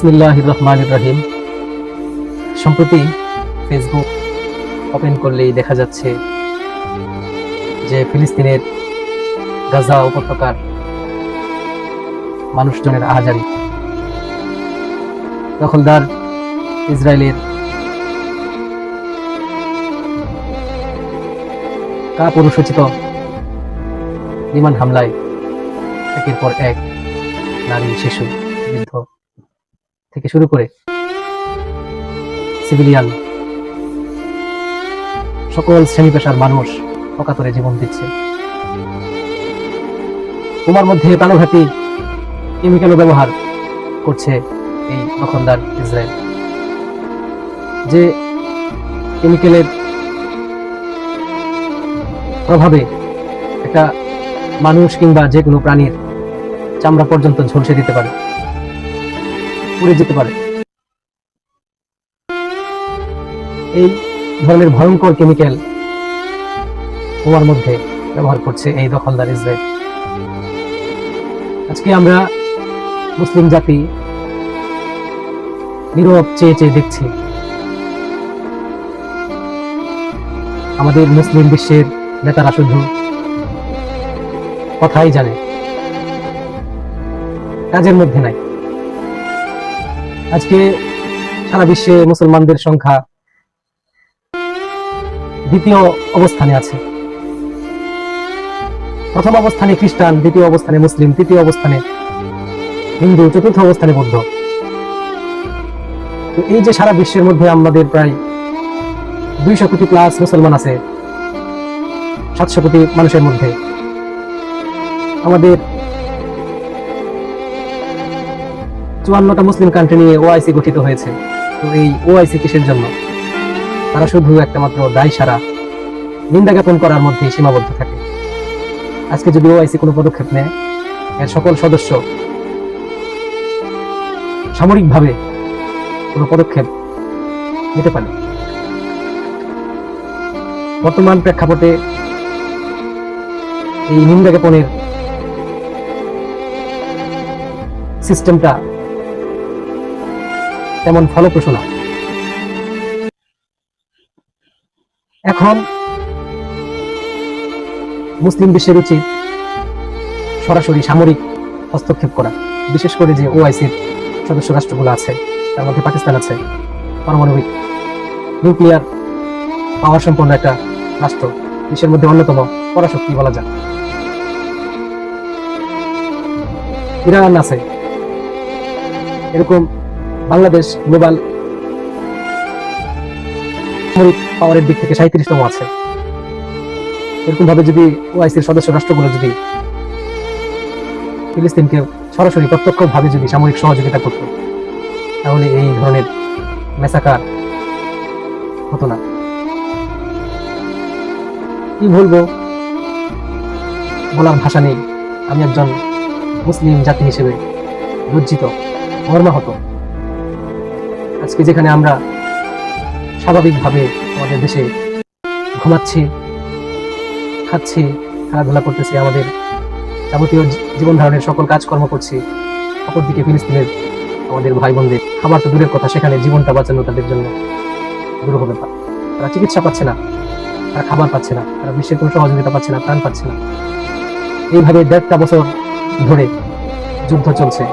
বিসমিল্লাহ রহমান রহিম সম্প্রতি Facebook open করলেই দেখা যাচ্ছে যে ফিলিস্তিনের গাজা উপত্যকার মানুষজনের আহাজারি। দখলদার ইসরায়েলের কাপুরুষোচিত বিমান হামলায় একের পর এক নারী শিশু, বৃদ্ধ থেকে শুরু করে সিভিলিয়ান সকল শ্রেণি পেশার মানুষ অকাতরে জীবন দিচ্ছে। তোমার মধ্যে প্রাণঘাতী কেমিক্যালও ব্যবহার করছে এই দখলদার ইসরায়েল। যে কেমিক্যালের প্রভাবে একটা মানুষ কিংবা যে কোনো প্রাণীর চামড়া পর্যন্ত ঝলসে দিতে পারে। পুড়ে যেতে পারে। এই ধরনের ভয়ঙ্কর কেমিক্যাল কুয়ার মধ্যে ব্যবহার করছে এই দখলদার ইসরায়েল। আজকে আমরা মুসলিম জাতি নীরব চেয়ে চেয়ে দেখছি। আমাদের মুসলিম বিশ্বের নেতারা শুধু কথাই জানে। কাজের মধ্যে নাই। আজকে সারা বিশ্বে মুসলমানদের সংখ্যা দ্বিতীয় অবস্থানে আছে। প্রথম অবস্থানে খ্রিস্টান, দ্বিতীয় অবস্থানে মুসলিম, তৃতীয় অবস্থানে হিন্দু, চতুর্থ অবস্থানে বৌদ্ধ। তো এই যে সারা বিশ্বের মধ্যে আমাদের প্রায় দুইশো কোটি প্লাস মুসলমান আছে, সাতশো কোটি মানুষের মধ্যে, আমাদের চুয়ান্নটা মুসলিম কান্ট্রি নিয়ে ওআইসি গঠিত হয়েছে। তো এই ওআইসি কিসের জন্য? তারা শুধু একটা মাত্র দায় সারা নিন্দা জ্ঞাপন করার মধ্যে সীমাবদ্ধ থাকে। আজকে যদি ওআইসি কোনো পদক্ষেপ নেয়, এর সকল সদস্য সামরিকভাবে কোনো পদক্ষেপ নিতে পারে। বর্তমান প্রেক্ষাপটে এই নিন্দা জ্ঞাপনের সিস্টেমটা তেমন ফলপ্রসূ না এখন মুসলিম বিশ্বের উচিত সরাসরি সামরিক হস্তক্ষেপ করা, বিশেষ করে যে ওআইসির সদস্য রাষ্ট্রগুলো আছে, তার মধ্যে পাকিস্তান আছে, পারমাণবিক নিউক্লিয়ার পাওয়ার সম্পন্ন একটা রাষ্ট্র, বিশ্বের মধ্যে অন্যতম পরাশক্তি বলা যায়। ইরান আছে। এরকম বাংলাদেশ গ্লোবাল পাওয়ারের দিক থেকে সাঁত্রিশতম আছে। এরকম ভাবে যদি ওআইসির সদস্য রাষ্ট্রগুলো যদি ফিলিস্তিনকে সরাসরি প্রত্যক্ষ ভাবে যদি সামরিক সহযোগিতা করত, তাহলে এই ধরনের মেসাকার হতো না। কি বলব? বলার ভাষা নেই। আমি একজন মুসলিম জাতি হিসেবে লজ্জিত, মর্মাহত। আজকে যেখানে আমরা স্বাভাবিকভাবে আমাদের দেশে ঘুমাচ্ছি, খাচ্ছি, খেলাধুলা করতেছি, আমাদের যাবতীয় জীবন ধারণের সকল কাজকর্ম করছি, অপরদিকে ফিলিস্তিনের আমাদের ভাই বোনদের খাবার তো দূরের কথা, সেখানে জীবনটা বাঁচানো তাদের জন্য দুরূহ ব্যাপার তারা চিকিৎসা পাচ্ছে না, তারা খাবার পাচ্ছে না, তারা বিশ্বের কোনো সহযোগিতা পাচ্ছে না, প্রাণ পাচ্ছে না। এইভাবে দেড়টা বছর ধরে যুদ্ধ চলছে।